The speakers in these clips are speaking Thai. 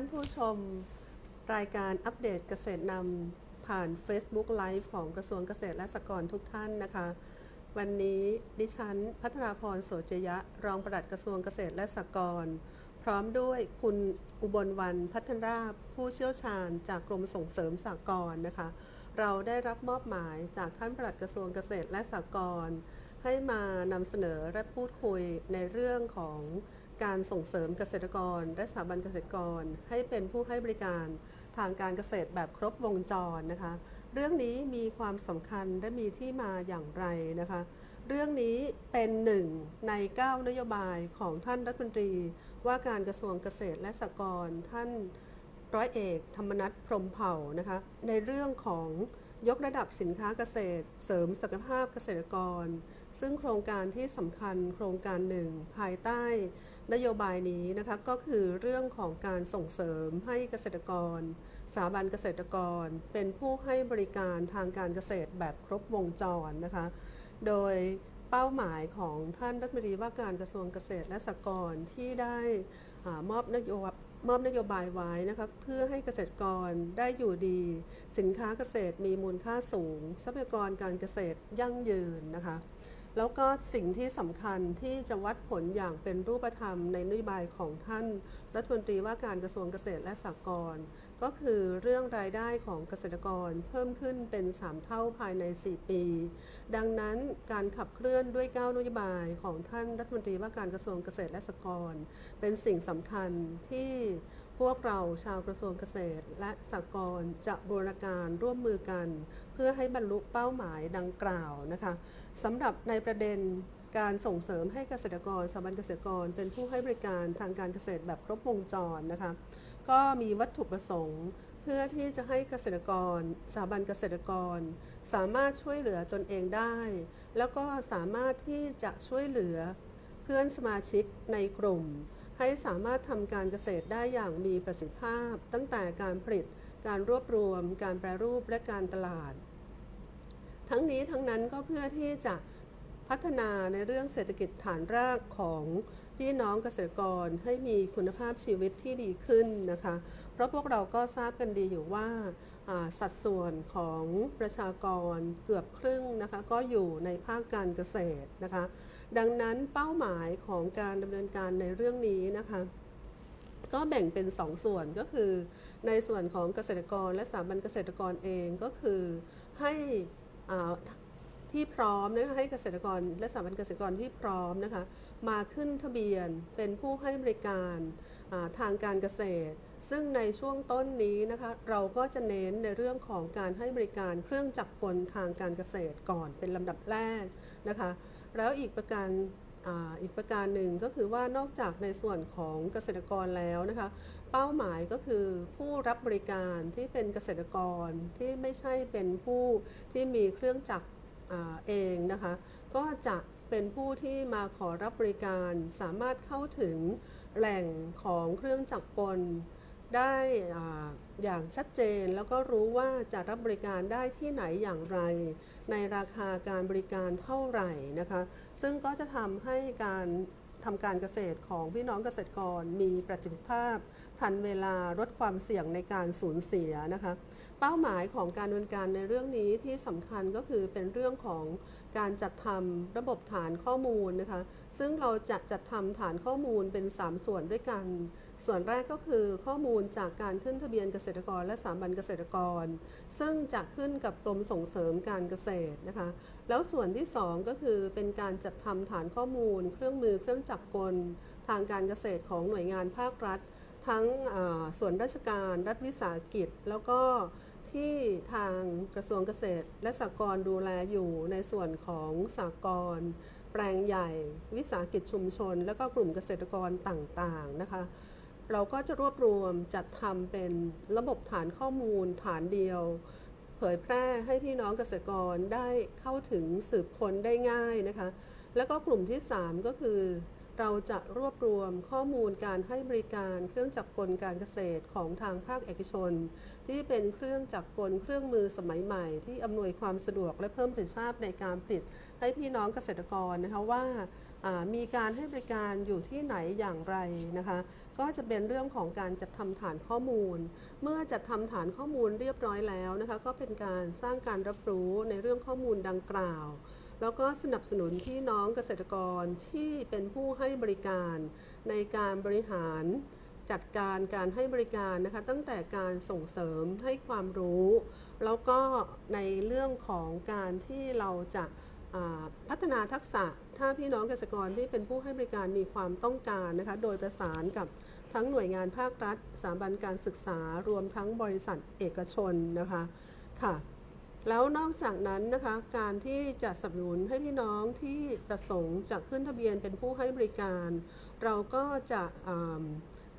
ท่านผู้ชมรายการอัปเดตเกษตรนำผ่าน Facebook Live ของกระทรวงเกษตรและสหกรณ์ทุกท่านนะคะ วันนี้ดิฉันพัฒนาพรโสจยะ รองปลัดกระทรวงเกษตรและสหกรณ์พร้อมด้วยคุณอุบลวันพัฒนราบผู้เชี่ยวชาญจากกรมส่งเสริมสหกรณ์นะคะ เราได้รับมอบหมายจากท่านปลัดกระทรวงเกษตรและสหกรณ์ให้มานำเสนอและพูดคุยในเรื่องของ การส่งเสริมเกษตรกร และสถาบันเกษตรกร ให้เป็นผู้ให้บริการทางการเกษตรแบบครบวงจรนะคะ เรื่องนี้มีความสำคัญและมีที่มาอย่างไรนะคะ เรื่องนี้เป็นหนึ่งใน 9 นโยบายของท่านรัฐมนตรี ว่าการกระทรวงเกษตรและสหกรณ์ท่านร้อยเอกธรรมนัฐพรมเผ่านะคะ ในเรื่องของยกระดับสินค้าเกษตร เสริมศักยภาพเกษตรกร ซึ่งโครงการที่สำคัญโครงการหนึ่ง ภายใต้ นโยบายนี้นะคะก็คือเรื่องของการส่งเสริมให้เกษตรกร สถาบันเกษตรกร เป็นผู้ให้บริการทางการเกษตรแบบครบวงจรนะคะ โดยเป้าหมายของท่านรัฐมนตรีว่าการกระทรวงเกษตรและสหกรณ์ที่ได้มอบนโยบายมอบนโยบายไว้นะครับเพื่อให้เกษตรกรได้อยู่ดี สินค้าเกษตรมีมูลค่าสูง ทรัพยากรการเกษตรยั่งยืนนะคะ แล้วก็สิ่งที่สำคัญที่จะวัดผลอย่างเป็นรูปธรรมในนโยบายของท่าน รัฐมนตรีว่าการกระทรวงเกษตรและสหกรณ์ก็คือเรื่องรายได้ของเกษตรกรเพิ่มขึ้นเป็น 3 เท่าภายใน 4 ปี ดังนั้นการขับเคลื่อนด้วย9นโยบายของท่านรัฐมนตรีว่าการกระทรวงเกษตรและสหกรณ์เป็นสิ่งสำคัญที่พวกเราชาวกระทรวงเกษตรและสหกรณ์จะบูรณาการร่วมมือกัน พื่อให้บรรลุเป้าหมายดังกล่าวนะคะสำหรับในประเด็นการส่งเสริมให้เกษตรกรสถาบันเกษตรกร เป็นผู้ให้บริการทางการเกษตรแบบครบวงจรนะคะก็มีวัตถุประสงค์เพื่อที่จะให้เกษตรกรสถาบันเกษตรกร สามารถช่วยเหลือตนเองได้ แล้วก็สามารถที่จะช่วยเหลือเพื่อนสมาชิกในกลุ่ม ให้สามารถทำการเกษตรได้อย่างมีประสิทธิภาพ ตั้งแต่การผลิต การรวบรวม การแปรรูปและการตลาด ทั้งนี้ทั้งนั้นก็เพื่อที่จะพัฒนาในเรื่องเศรษฐกิจฐานรากของพี่น้องเกษตรกรให้มีคุณภาพชีวิตที่ดีขึ้นนะคะ เพราะพวกเราก็ทราบกันดีอยู่ว่าสัดส่วนของประชากรเกือบครึ่งนะคะก็อยู่ในภาคการเกษตรนะคะ ดังนั้นเป้าหมายของการดำเนินการในเรื่องนี้นะคะ ก็แบ่งเป็น 2ส่วนก็คือ ในส่วนของเกษตรกรและสถาบันเกษตรกรเองก็คือให้ที่พร้อมนะคะให้เกษตรกรและสถาบันเกษตรกรที่พร้อมนะคะมาขึ้นทะเบียนเป็นผู้ให้บริการทางการเกษตร ซึ่งในช่วงต้นนี้นะคะเราก็จะเน้นในเรื่องของการให้บริการเครื่องจักรกลทางการเกษตรก่อนเป็นลำดับแรกนะคะแล้วอีกประการออีกประการหนึ่งก็คือว่านอกจากในส่วนของเกษตรกรแล้วนะคะ เป้าหมายก็คือผู้รับบริการที่เป็นเกษตรกรที่ไม่ใช่เป็นผู้ที่มีเครื่องจักรเองนะคะ ก็จะเป็นผู้ที่มาขอรับบริการสามารถเข้าถึงแหล่งของเครื่องจักรกลได้อย่างชัดเจนแล้วก็รู้ว่าจะรับบริการได้ที่ไหนอย่างไร ในราคาการบริการเท่าไหร่นะคะ ซึ่งก็จะทำให้การทำการเกษตรของพี่น้องเกษตรกรมีประสิทธิภาพ ทันเวลาลดความเสี่ยงในการสูญเสียนะคะ เป้าหมายของการดำเนินการในเรื่องนี้ที่สำคัญก็คือเป็นเรื่องของการจัดทำระบบฐานข้อมูลนะคะ ซึ่งเราจะจัดทำฐานข้อมูลเป็น 3 ส่วนด้วยกัน ส่วนแรกก็คือข้อมูลจากการขึ้นทะเบียนเกษตรกรและสาบันเกษตรกร ซึ่งจะขึ้นกับกรมส่งเสริมการเกษตรนะคะ แล้วส่วนที่ 2 ก็คือเป็นการจัดทำฐานข้อมูล เครื่องมือเครื่องจักรกล ทางการเกษตรของหน่วยงานภาครัฐ ทั้งส่วนราชการรัฐวิสาหกิจ แล้วก็ที่ทางกระทรวงเกษตร และสหกรณ์ดูแลอยู่ในส่วนของสหกรณ์แปลงใหญ่ วิสาหกิจชุมชน แล้วก็กลุ่มเกษตรกรต่างๆนะคะเราก็จะรวบรวมจัดทำเป็นระบบฐานข้อมูลฐานเดียว เผยแพร่ให้พี่น้องเกษตรกรได้เข้าถึงสืบค้นได้ง่ายนะคะ แล้วก็กลุ่มที่ 3 ก็คือ เราจะรวบรวมข้อมูลการให้บริการเครื่องจักรกลการเกษตรของทางภาคเอกชน ที่เป็นเครื่องจักรกลเครื่องมือสมัยใหม่ ที่อำนวยความสะดวกและเพิ่มประสิทธิภาพในการผลิตให้พี่น้องเกษตรกรนะคะว่ามีการให้บริการอยู่ที่ไหนอย่างไรนะคะ ก็จะเป็นเรื่องของการจัดทำฐานข้อมูล เมื่อจัดทำฐานข้อมูลเรียบร้อยแล้วนะคะ ก็เป็นการสร้างการรับรู้ในเรื่องข้อมูลดังกล่าว แล้วก็สนับสนุนพี่น้องเกษตรกรที่เป็นผู้ให้บริการ ในการบริหารจัดการการให้บริการนะคะตั้งแต่การส่งเสริมให้ความรู้ แล้วก็ในเรื่องของการที่เราจะพัฒนาทักษะถ้าพี่น้องเกษตรกรที่เป็นผู้ให้บริการมีความต้องการนะคะโดยประสานกับทั้งหน่วยงานภาครัฐสถาบันการศึกษารวมทั้งบริษัทเอกชนนะคะค่ะ แล้วนอกจากนั้นนะคะการที่จะสนับสนุนให้พี่น้องที่ประสงค์จะขึ้นทะเบียนเป็นผู้ให้บริการ เราก็จะ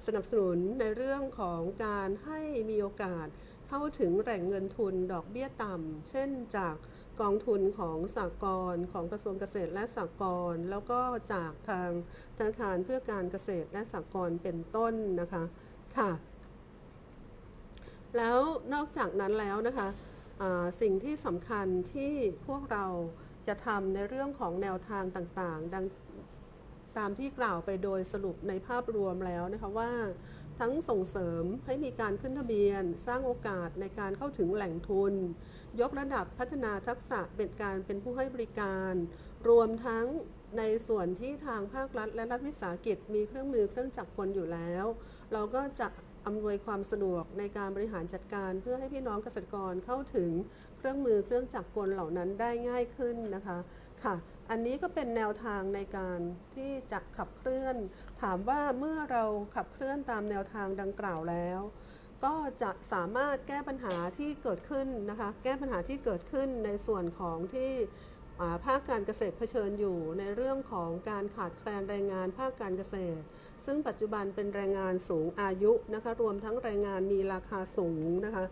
สนับสนุนในเรื่องของการให้มีโอกาสเข้าถึงแหล่งเงินทุนดอกเบี้ยต่ำ เช่นจากกองทุนของสากลของกระทรวงเกษตรและสากลแล้วก็จากทางธนาคารเพื่อการเกษตรและสากลเป็นต้นนะคะค่ะ แล้วนอกจากนั้นแล้วนะคะ สิ่งที่สำคัญที่พวกเราจะทำในเรื่องของแนวทางต่างๆ ดังตามที่กล่าวไปโดยสรุปในภาพรวมแล้วนะคะว่า ทั้งส่งเสริมให้มีการขึ้นทะเบียน สร้างโอกาสในการเข้าถึงแหล่งทุน ยกระดับพัฒนาทักษะเป็นการเป็นผู้ให้บริการ รวมทั้งในส่วนที่ทางภาครัฐและรัฐวิสาหกิจมีเครื่องมือเครื่องจักรกลอยู่แล้ว เราก็จะ อำนวยความสะดวกในการบริหารจัดการ เพื่อให้พี่น้องเกษตรกรเข้าถึงเครื่องมือเครื่องจักรกลเหล่านั้นได้ง่ายขึ้นนะคะค่ะ อันนี้ก็เป็นแนวทางในการที่จะขับเคลื่อน ถามว่าเมื่อเราขับเคลื่อนตามแนวทางดังกล่าวแล้ว ก็จะสามารถแก้ปัญหาที่เกิดขึ้นนะคะ แก้ปัญหาที่เกิดขึ้นในส่วนของที่ ภาคการเกษตรเผชิญอยู่ในเรื่องของการขาดแคลนแรงงานภาคการเกษตร ซึ่งปัจจุบันเป็นแรงงานสูงอายุนะคะรวมทั้งแรงงานมีราคาสูงนะคะ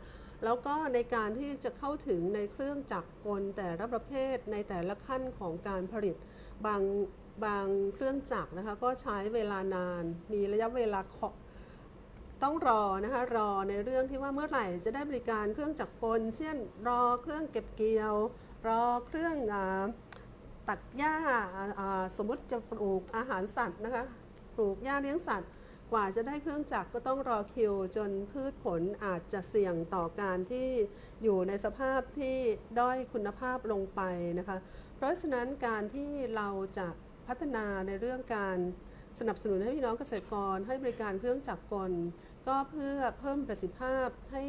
แล้วก็ในการที่จะเข้าถึงในเครื่องจักรกลแต่ละประเภทในแต่ละขั้นของการผลิตบางบางเครื่องจักรนะคะก็ใช้เวลานาน มีระยะเวลาต้องรอนะคะรอในเรื่องที่ว่าเมื่อไหร่จะได้บริการเครื่องจักรกล เช่นรอเครื่องเก็บเกี่ยว รอเครื่องอตัดหญ้าสมมติจะปลูกอาหารสัตว์นะคะปลูกหญ้าเลี้ยงสัตว์กว่าจะได้เครื่องจักรก็ต้องรอคิว จนพืชผลอาจจะเสี่ยงต่อการที่อยู่ในสภาพที่ด้อยคุณภาพลงไปนะคะ เพราะฉะนั้นการที่เราจะพัฒนาในเรื่องการสนับสนุนให้พี่น้องเกษตรกร ให้บริการเครื่องจักรกล ก็เพื่อเพิ่มประสิทธิภาพให้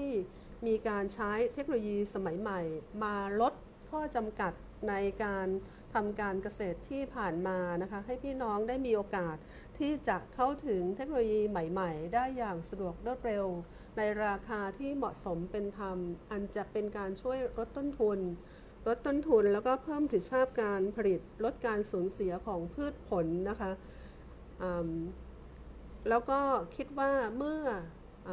มีการใช้เทคโนโลยีสมัยใหม่ มาลด ข้อจำกัดในการทำการเกษตรที่ผ่านมานะคะให้พี่น้องได้มีโอกาสที่จะเข้าถึงเทคโนโลยีใหม่ๆ ได้อย่างสะดวกรวดเร็ว ในราคาที่เหมาะสมเป็นธรรม อันจะเป็นการช่วยลดต้นทุน ลดต้นทุนแล้วก็เพิ่มประสิทธิภาพการผลิตลดการสูญเสียของพืชผลนะคะแล้วก็คิดว่าเมื่ออ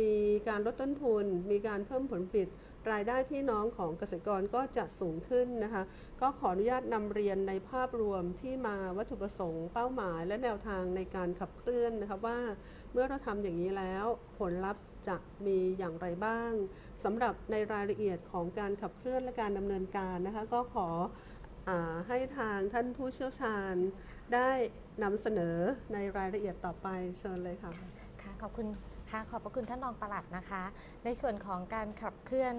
มีการลดต้นทุน มีการเพิ่มผลผลิต รายได้พี่น้องของเกษตรกรก็จะสูงขึ้นนะคะ ก็ขออนุญาตนำเรียนในภาพรวมที่มาวัตถุประสงค์เป้าหมาย และแนวทางในการขับเคลื่อนนะคะว่า เมื่อเราทำอย่างนี้แล้วผลลัพธ์จะมีอย่างไรบ้างสำหรับในรายละเอียดของการขับเคลื่อนและการดำเนินการนะคะก็ขออให้ทางท่านผู้เชี่ยวชาญได้นำเสนอในรายละเอียดต่อไปเชิญเลยค่ะ ค่ะ ขอบคุณ ค่ะขอบพระคุณท่านรองปลัดนะคะ ในส่วนของการขับเคลื่อน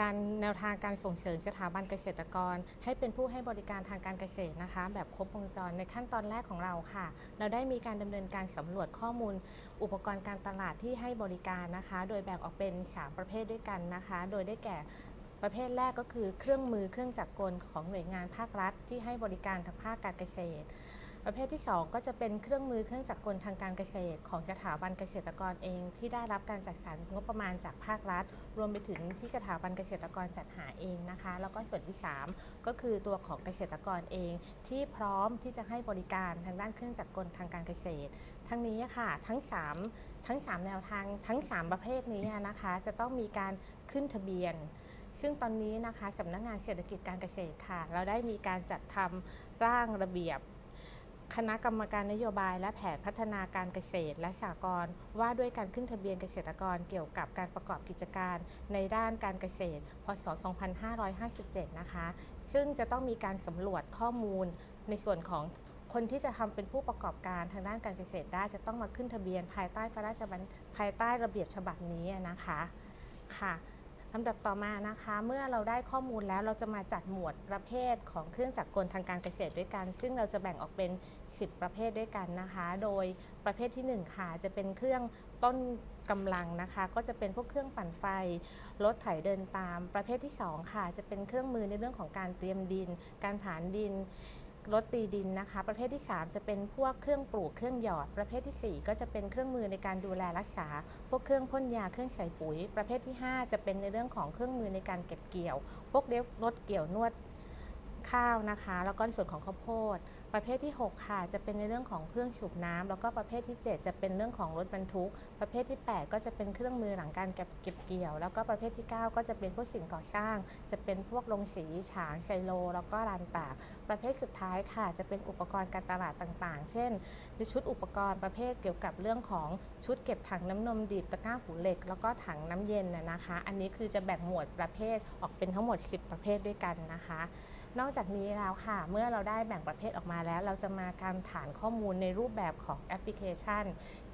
การแนวทางการส่งเสริมสถาบันเกษตรกร ให้เป็นผู้ให้บริการทางการเกษตรนะคะ แบบครบวงจรในขั้นตอนแรกของเราค่ะ เราได้มีการดำเนินการสำรวจข้อมูล อุปกรณ์การตลาดที่ให้บริการนะคะ โดยแบ่งออกเป็น 3 ประเภทด้วยกันนะคะ โดยได้แก่ประเภทแรกก็คือเครื่องมือเครื่องจักรกลของหน่วยงานภาครัฐ ที่ให้บริการทางภาคการเกษตร ประเภทที่ 2 ก็จะเป็นเครื่องมือเครื่องจักรกลทางการเกษตร ของสถาบันเกษตรกรเอง ที่ได้รับการจัดสรรงบประมาณจากภาครัฐ รวมไปถึงที่สถาบันเกษตรกรจัดหาเองนะคะ แล้วก็ส่วนที่ 3 ก็คือตัวของเกษตรกรเอง ที่พร้อมที่จะให้บริการทางด้านเครื่องจักรกลทางการเกษตร ทั้งนี้ค่ะทั้ง 3 ทั้ง 3 แนวทางทั้ง 3 ประเภทนี้นะคะ จะต้องมีการขึ้นทะเบียนซึ่งตอนนี้นะคะสำนักงานเศรษฐกิจการเกษตรค่ะ เราได้มีการจัดทำร่างระเบียบ คณะกรรมการนโยบายและแผนพัฒนาการเกษตรและสหกรณ์ว่าด้วยการขึ้นทะเบียนเกษตรกรเกี่ยวกับการประกอบกิจการในด้านการเกษตร พศ 2557 นะคะ ซึ่งจะต้องมีการสำรวจข้อมูลในส่วนของคนที่จะทำเป็นผู้ประกอบการทางด้านการเกษตรได้จะต้องมาขึ้นทะเบียนภายใต้พระราชบัญภายใต้ระเบียบฉบับนี้นะคะค่ะ ลำดับต่อมานะคะ เมื่อเราได้ข้อมูลแล้วเราจะมาจัดหมวดประเภทของเครื่องจักรกลทางการเกษตรด้วยกัน ซึ่งเราจะแบ่งออกเป็น 10 ประเภทด้วยกันนะคะ โดยประเภทที่ 1 ค่ะ จะเป็นเครื่องต้นกำลังนะคะ ก็จะเป็นพวกเครื่องปั่นไฟรถไถเดินตาม ประเภทที่ 2 ค่ะ จะเป็นเครื่องมือในเรื่องของการเตรียมดิน การผานดิน รถตีดินนะคะ ประเภทที่ 3 จะเป็นพวกเครื่องปลูกเครื่องหยอด ประเภททีสี่ 4 ก็จะเป็นเครื่องมือในการดูแลรักษา พวกเครื่องพ่นยาเครื่องใส่ปุ๋ย ประเภทที่ 5 จะเป็นในเรื่องของเครื่องมือในการเก็บเกี่ยว พวกรถเกี่ยวนวด ข้าวนะคะ แล้วก็ในส่วนของข้าวโพด ประเภทที่ 6 ค่ะ จะเป็นในเรื่องของเครื่องสูบน้ำแล้วก็ประเภทที่ 7 จะเป็นเรื่องของรถบรรทุก ประเภทที่ 8 ก็จะเป็นเครื่องมือหลังการเก็บเกี่ยว แล้วก็ประเภทที่ 9 ก็จะเป็นพวกสิ่งก่อสร้าง จะเป็นพวกลงสีฉางไซโล แล้วก็ลานตาก ประเภทสุดท้ายค่ะ จะเป็นอุปกรณ์การตลาดต่างๆ เช่นชุดอุปกรณ์ประเภทเกี่ยวกับเรื่องของชุดเก็บถังน้ำนมดิบตะกร้าหูเหล็ก แล้วก็ถังน้ำเย็นนะนะคะ อันนี้คือจะแบ่งหมวดประเภทออกเป็นทั้งหมด 10 ประเภทด้วยกันนะคะ นอกจากนี้แล้วค่ะ เมื่อเราได้แบ่งประเภทออกมาแล้ว เราจะมาการฐานข้อมูลในรูปแบบของแอปพลิเคชัน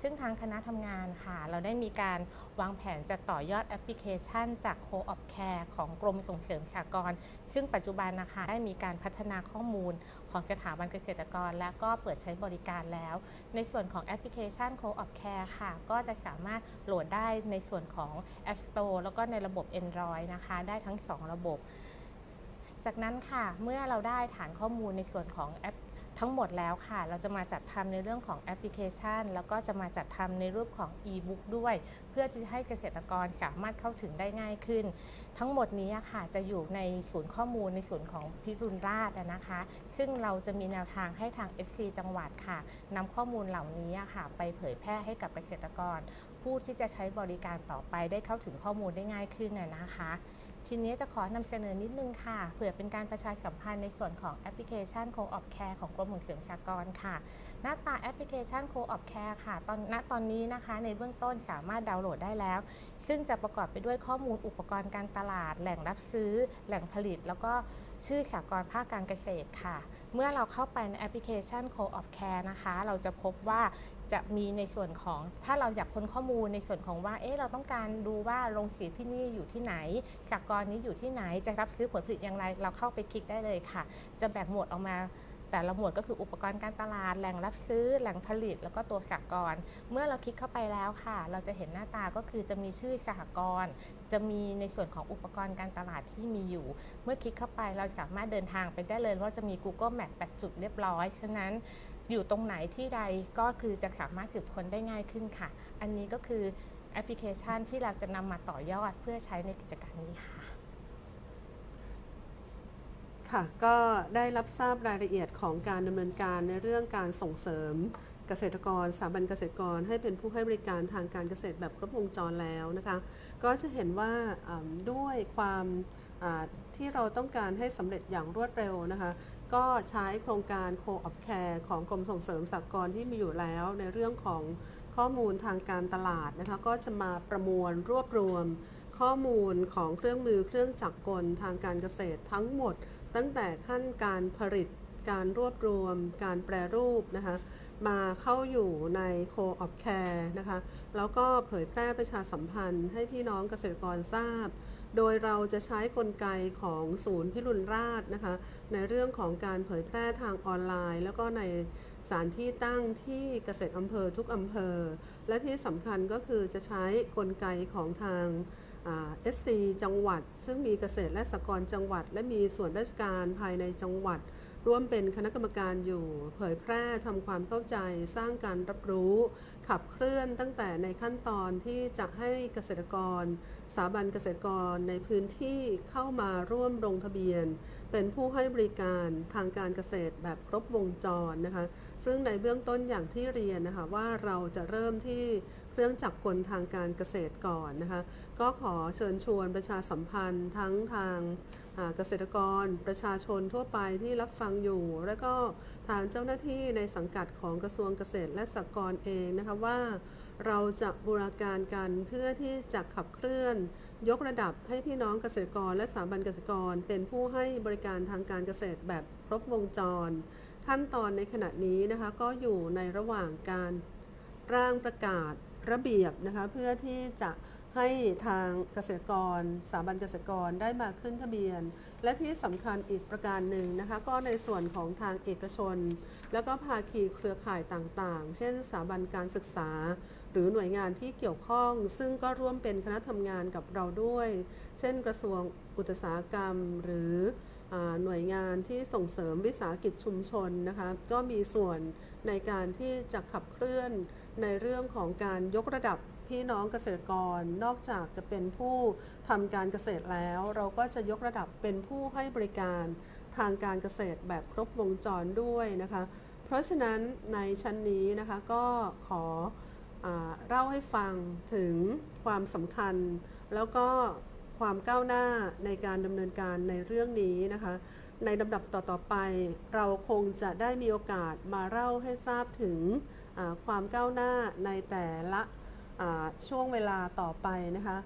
ซึ่งทางคณะทำงานค่ะ เราได้มีการวางแผนจะต่อยอดแอปพลิเคชัน จาก Co-op Care ของกรมส่งเสริมสหกรณ์ซึ่งปัจจุบันนะคะได้มีการพัฒนาข้อมูลของสถาบันเกษตรกร และก็เปิดใช้บริการแล้ว ในส่วนของแอปพลิเคชัน Co-op Care ค่ะ ก็จะสามารถโหลดได้ในส่วนของ App Store แล้วก็ในระบบ Android นะคะ ได้ทั้ง 2 ระบบ จากนั้นค่ะเมื่อเราได้ฐานข้อมูลในส่วนของแอปทั้งหมดแล้วค่ะ เราจะมาจัดทำในเรื่องของแอปพลิเคชัน แล้วก็จะมาจัดทำในรูปของ e-book ด้วย เพื่อจะให้เกษตรกรสามารถเข้าถึงได้ง่ายขึ้น ทั้งหมดนี้ค่ะจะอยู่ในศูนย์ข้อมูลในส่วนของพิรุณราชนะคะ ซึ่งเราจะมีแนวทางให้ทาง FC จังหวัดค่ะนำข้อมูลเหล่านี้ค่ะไปเผยแพร่ให้กับเกษตรกร ผู้ที่จะใช้บริการต่อไปได้เข้าถึงข้อมูลได้ง่ายขึ้นนะคะ ทีนี้จะขอนำเสนอนิดนึงค่ะ เผื่อเป็นการประชาสัมพันธ์ในส่วนของแอปพลิเคชัน Co-op Care ของกรมส่งเสริมสหกรณ์ค่ะ หน้าตาแอปพลิเคชัน Co-op Care ค่ะ ตอนณตอนนี้นะคะ ในเบื้องต้นสามารถดาวน์โหลดได้แล้ว ซึ่งจะประกอบไปด้วยข้อมูลอุปกรณ์การตลาด แหล่งรับซื้อ แหล่งผลิต แล้วก็ชื่อสากรณ์ภาคการเกษตรค่ะ เมื่อเราเข้าไปในแอปพลิเคชัน Co-op Care นะคะ เราจะพบว่าจะมีในส่วนของถ้าเราอยากค้นข้อมูลในส่วนของว่าเอ๊ะเราต้องการดูว่าโรงสีที่นี่อยู่ที่ไหนสากรนี้อยู่ที่ไหนจะรับซื้อผลผลิตอย่างไร เราเข้าไปคลิกได้เลยค่ะ จะแบ่งหมวดออกมา แต่ละหมวดก็คืออุปกรณ์การตลาด แหล่งรับซื้อ แหล่งผลิต แล้วก็ตัวสหกรณ์ เมื่อเราคลิกเข้าไปแล้วค่ะ เราจะเห็นหน้าตาก็คือจะมีชื่อสหกรณ์ จะมีในส่วนของอุปกรณ์การตลาดที่มีอยู่ เมื่อคลิกเข้าไปเราสามารถเดินทางไปได้เลยเพราจะมี Google Map แปดจุดเรียบร้อย ฉะนั้นอยู่ตรงไหนที่ใดก็คือจะสามารถสืบค้นได้ง่ายขึ้นค่ะ อันนี้ก็คือแอปพลิเคชันที่เราจะนำมาต่อยอดเพื่อใช้ในกิจการนี้ค่ะ ค่ะก็ได้รับทราบรายละเอียดของการดำเนินการในเรื่องการส่งเสริมเกษตรกรสถาบันเกษตรกรให้เป็นผู้ให้บริการทางการเกษตรแบบครบวงจรแล้วนะคะ ก็จะเห็นว่าด้วยความที่เราต้องการให้สำเร็จอย่างรวดเร็วนะคะ ก็ใช้โครงการ Co-op Care ของกรมส่งเสริมสหกรณ์ที่มีอยู่แล้วในเรื่องของข้อมูลทางการตลาดนะคะก็จะมาประมวลรวบรวมข้อมูลของเครื่องมือเครื่องจักรกลทางการเกษตรทั้งหมด ตั้งแต่ขั้นการผลิตการรวบรวม การแปรรูปนะคะมาเข้าอยู่ใน Co-op Care นะคะแล้วก็เผยแพร่ประชาสัมพันธ์ให้พี่น้องเกษตรกรทราบ โดยเราจะใช้กลไกของศูนย์พิรุณราชนะคะในเรื่องของการเผยแพร่ทางออนไลน์ แล้วก็ใน สารที่ตั้งที่เกษตรอำเภอทุกอำเภอ และที่สำคัญก็คือจะใช้กลไกของทางเอสซีจังหวัด ซึ่งมีเกษตรและสหกรณ์จังหวัด และมีส่วนราชการภายในจังหวัด ร่วมเป็นคณะกรรมการอยู่ เผยแพร่ทำความเข้าใจสร้างการรับรู้ ขับเคลื่อนตั้งแต่ในขั้นตอนที่จะให้เกษตรกร สถาบันเกษตรกรในพื้นที่เข้ามาร่วมลงทะเบียน เป็นผู้ให้บริการทางการเกษตรแบบครบวงจรนะคะ ซึ่งในเบื้องต้นอย่างที่เรียนนะคะว่าเราจะเริ่มที่เครื่องจักรกลทางการเกษตรก่อนนะคะ ก็ขอเชิญชวนประชาสัมพันธ์ทั้งทาง เกษตรกรประชาชนทั่วไปที่รับฟังอยู่ และก็ทางเจ้าหน้าที่ในสังกัดของกระทรวงเกษตรและสหกรณ์เองนะคะว่า เราจะบูรณาการกันเพื่อที่จะขับเคลื่อน ยกระดับให้พี่น้องเกษตรกรและสถาบันเกษตรกร เป็นผู้ให้บริการทางการเกษตรแบบครบวงจร ขั้นตอนในขณะนี้นะคะก็อยู่ในระหว่างการร่างประกาศระเบียบนะคะเพื่อที่จะ ให้ทางเกษตรกรสถาบันเกษตรกรได้มาขึ้นทะเบียน และที่สำคัญอีกประการหนึ่งนะคะก็ในส่วนของทางเอกชน แล้วก็ภาคีเครือข่ายต่างๆ เช่นสถาบันการศึกษา หรือหน่วยงานที่เกี่ยวข้อง ซึ่งก็ร่วมเป็นคณะทำงานกับเราด้วย เช่นกระทรวงอุตสาหกรรมหรือหน่วยงานที่ส่งเสริมวิสาหกิจชุมชนนะคะก็มีส่วนในการที่จะขับเคลื่อนในเรื่องของการยกระดับ พี่น้องเกษตรกรนอกจากจะเป็นผู้ทำการเกษตรแล้ว เราก็จะยกระดับเป็นผู้ให้บริการทางการเกษตรแบบครบวงจรด้วยนะคะ เพราะฉะนั้นในชั้นนี้นะคะก็ขออเล่าให้ฟังถึงความสำคัญ แล้วก็ความก้าวหน้าในการดำเนินการในเรื่องนี้นะคะ ในลำดับต่อๆไป เราคงจะได้มีโอกาสมาเล่าให้ทราบถึงความก้าวหน้าในแต่ละ ช่วงเวลาต่อไปนะคะ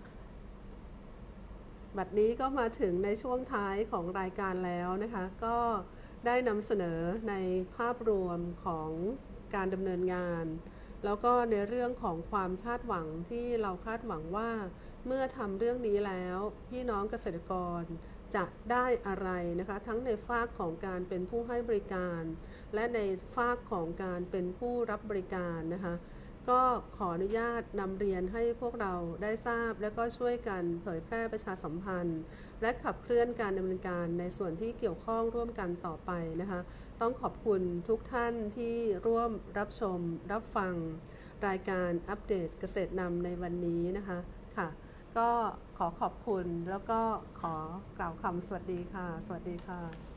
บัดนี้ก็มาถึงในช่วงท้ายของรายการแล้วนะคะ ก็ได้นำเสนอในภาพรวมของการดำเนินงาน แล้วก็ในเรื่องของความคาดหวังที่เราคาดหวังว่า เมื่อทำเรื่องนี้แล้ว พี่น้องเกษตรกรจะได้อะไรนะคะ ทั้งในฝากของการเป็นผู้ให้บริการ และในฝากของการเป็นผู้รับบริการนะคะ ก็ขออนุญาตนำเรียนให้พวกเราได้ทราบ และก็ช่วยกันเผยแพร่ประชาสัมพันธ์ และขับเคลื่อนการดำเนินการในส่วนที่เกี่ยวข้องร่วมกันต่อไปนะคะ ต้องขอบคุณทุกท่านที่ร่วมรับชม รับฟัง รายการอัปเดตเกษตรนำในวันนี้นะคะค่ะ ก็ขอขอบคุณแล้วก็ขอกล่าวคำสวัสดีค่ะ สวัสดีค่ะ